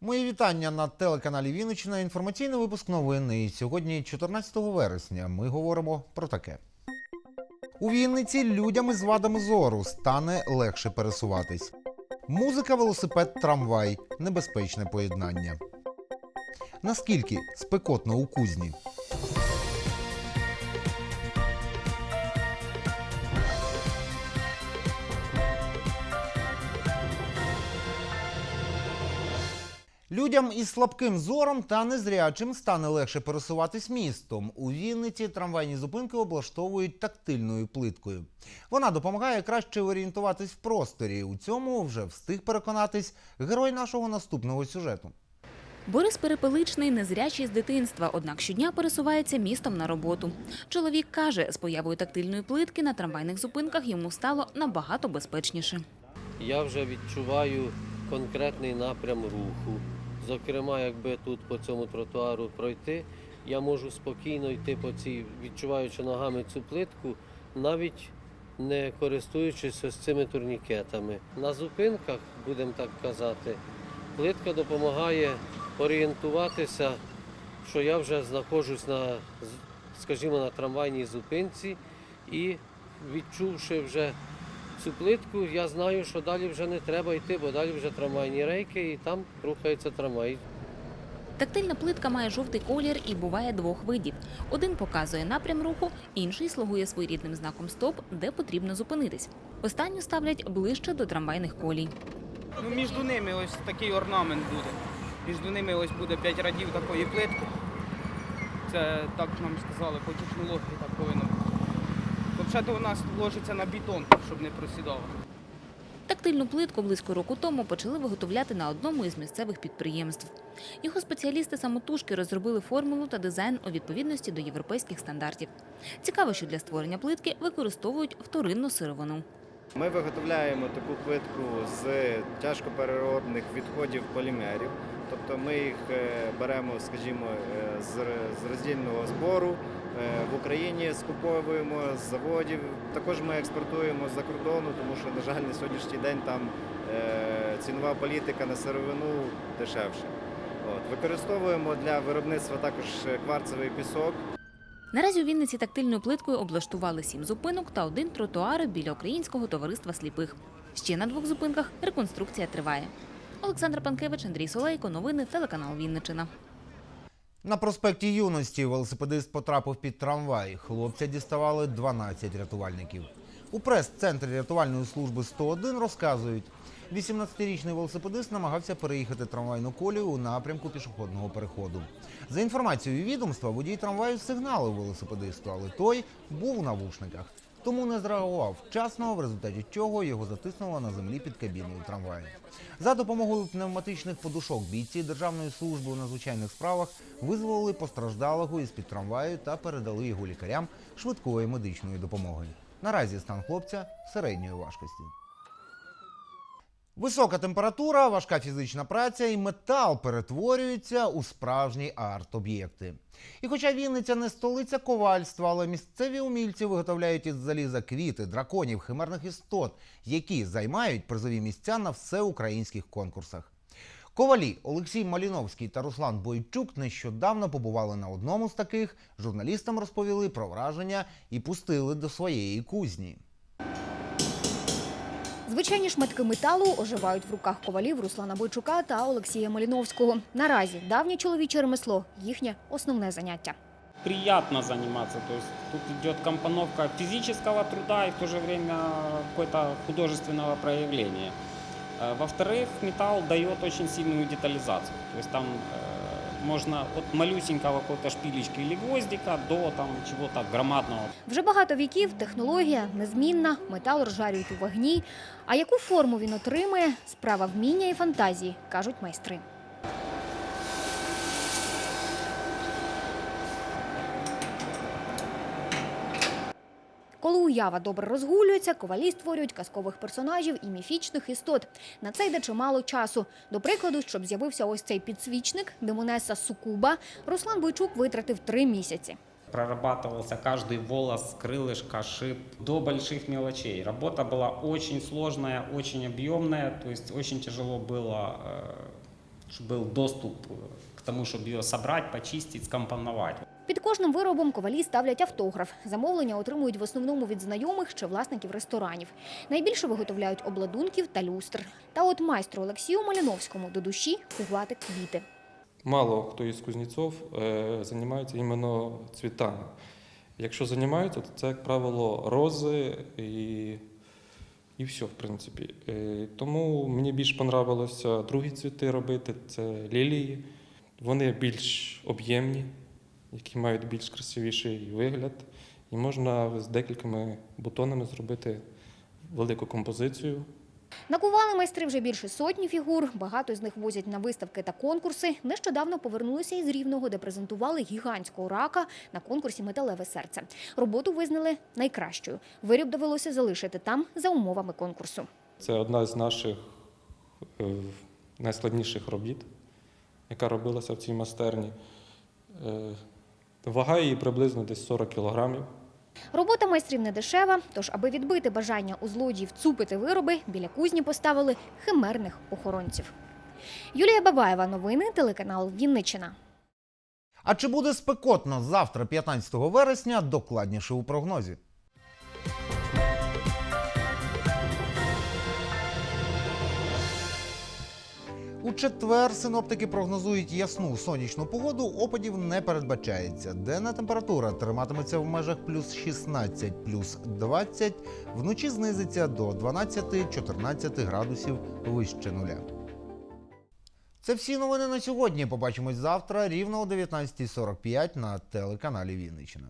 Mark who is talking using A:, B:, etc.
A: Мої вітання на телеканалі Вінниччина. Інформаційний випуск новин. Сьогодні, 14 вересня, ми говоримо про таке. У Вінниці людям із вадами зору стане легше пересуватись. Музика, велосипед, трамвай небезпечне поєднання. Наскільки спекотно у кузні? Людям із слабким зором та незрячим стане легше пересуватись містом. У Вінниці трамвайні зупинки облаштовують тактильною плиткою. Вона допомагає краще орієнтуватись в просторі. У цьому вже встиг переконатись герой нашого наступного сюжету.
B: Борис Перепеличний незрячий з дитинства, однак щодня пересувається містом на роботу. Чоловік каже, з появою тактильної плитки на трамвайних зупинках йому стало набагато безпечніше.
C: я вже відчуваю конкретний напрям руху. Зокрема, якби тут по цьому тротуару пройти, я можу спокійно йти по цій, відчуваючи ногами цю плитку, навіть не користуючись ось цими турнікетами. На зупинках, будемо так казати, плитка допомагає орієнтуватися, що я вже знаходжусь на, скажімо, на трамвайній зупинці і відчувши вже цю плитку, я знаю, що далі вже не треба йти, бо далі вже трамвайні рейки і там рухається трамвай.
B: Тактильна плитка має жовтий колір і буває двох видів. Один показує напрям руху, інший слугує своєрідним знаком стоп, де потрібно зупинитись. Останню ставлять ближче до трамвайних колій.
D: Ну, між ними ось такий орнамент буде. Між ними ось буде 5 радів такої плитки. Це так нам сказали, по технології так повинно Взагалі у нас ложиться на бетон, щоб не просідало.
B: Тактильну плитку близько року тому почали виготовляти на одному із місцевих підприємств. Його спеціалісти самотужки розробили формулу та дизайн у відповідності до європейських стандартів. Цікаво, що для створення плитки використовують вторинну сировину.
E: Ми виготовляємо таку плитку з тяжкопереробних відходів полімерів. Тобто ми їх е, беремо, скажімо, е, з роздільного збору е, в Україні скуповуємо з заводів. Також ми експортуємо з-за кордону, тому що, на жаль, на сьогоднішній день там цінова політика на сировину дешевша. От. Використовуємо для виробництва також кварцевий пісок.
B: Наразі у Вінниці тактильною плиткою облаштували сім зупинок та один тротуар біля Українського товариства сліпих. Ще на двох зупинках реконструкція триває. Олександр Панкевич, Андрій Солейко. Новини телеканал Вінничина.
A: На проспекті юності велосипедист потрапив під трамвай. Хлопця діставали 12 рятувальників. У прес-центрі рятувальної служби 101 розказують, 18-річний велосипедист намагався переїхати трамвайну колію у напрямку пішохідного переходу. За інформацією відомства, водій трамваю сигналив велосипедисту, але той був у навушниках. Тому не зреагував вчасно, в результаті чого його затиснуло на землі під кабіною трамваю. За допомогою пневматичних подушок бійці Державної служби у надзвичайних справах визволили постраждалого із під трамваю та передали його лікарям швидкої медичної допомоги. Наразі стан хлопця середньої важкості. Висока температура, важка фізична праця і метал перетворюються у справжні арт-об'єкти. І хоча Вінниця не столиця ковальства, але місцеві умільці виготовляють із заліза квіти, драконів, химерних істот, які займають призові місця на всеукраїнських конкурсах. Ковалі Олексій Маліновський та Руслан Бойчук нещодавно побували на одному з таких. Журналістам розповіли про враження і пустили до своєї кузні.
F: Звичайні шматки металу оживають в руках ковалів Руслана Бойчука та Олексія Маліновського. Наразі давнє чоловіче ремесло їхнє основне заняття.
G: приятно заниматься. То есть тут идет компоновка физического труда и в то же время какое-то художественного проявления. Э, Во-вторых, металл дает очень сильную детализацию. То есть там э, можно от малюсенького какого-то шпилечка или гвоздика до там чего-то громадного.
F: Вже багато віків технологія незмінна, метал розжарюють у вогні. А яку форму він отримує – справа вміння і фантазії, кажуть майстри. Коли у уява добре розгулюється, ковалі створюють казкових персонажів і міфічних істот. На це йде чимало часу. До прикладу, щоб з'явився ось цей підсвічник Демонеса Сукуба, Руслан Бойчук витратив три місяці.
G: Прорабатывался каждый волос, крылышко, шип до больших мелочей. Работа была очень сложная, очень объемная, то есть очень тяжело было, э, чтобы был доступ э, к тому, чтобы ее собрать, почистить, скомпоновать.
F: Під кожним виробом ковалі ставлять автограф. Замовлення отримують в основному від знайомих чи власників ресторанів. Найбільше виготовляють обладунків та люстр. Та от майстру Олексію Маліновському до душі кувати квіти.
H: Мало хто із кузнецов е, займається іменно цвітами. Якщо займаються, то це, як правило, рози і, і все, в принципі. Е, тому мені більш понравилося другі цвіти робити це лілії. Вони більш об'ємні, які мають більш красивіший вигляд. І можна з декількома бутонами зробити велику композицію.
F: Накували майстри вже більше сотні фігур. Багато з них возять на виставки та конкурси. Нещодавно повернулися із Рівного, де презентували гігантського рака на конкурсі Металеве серце. Роботу визнали найкращою. Виріб довелося залишити там за умовами конкурсу.
H: Це одна з наших е, найскладніших робіт, яка робилася в цій майстерні. Вага її приблизно десь 40 кілограмів.
F: Робота майстрів не дешева, тож, аби відбити бажання у злодіїв цупити вироби, біля кузні поставили химерних охоронців. Юлія Бабаєва, новини, телеканал Вінничина.
A: А чи буде спекотно завтра, 15 вересня, докладніше у прогнозі. У четвер синоптики прогнозують ясну сонячну погоду, опадів не передбачається. Денна температура триматиметься в межах плюс 16, плюс 20, вночі знизиться до 12-14 градусів вище нуля. Це всі новини на сьогодні. Побачимось завтра рівно о 19.45 на телеканалі Вінниччина.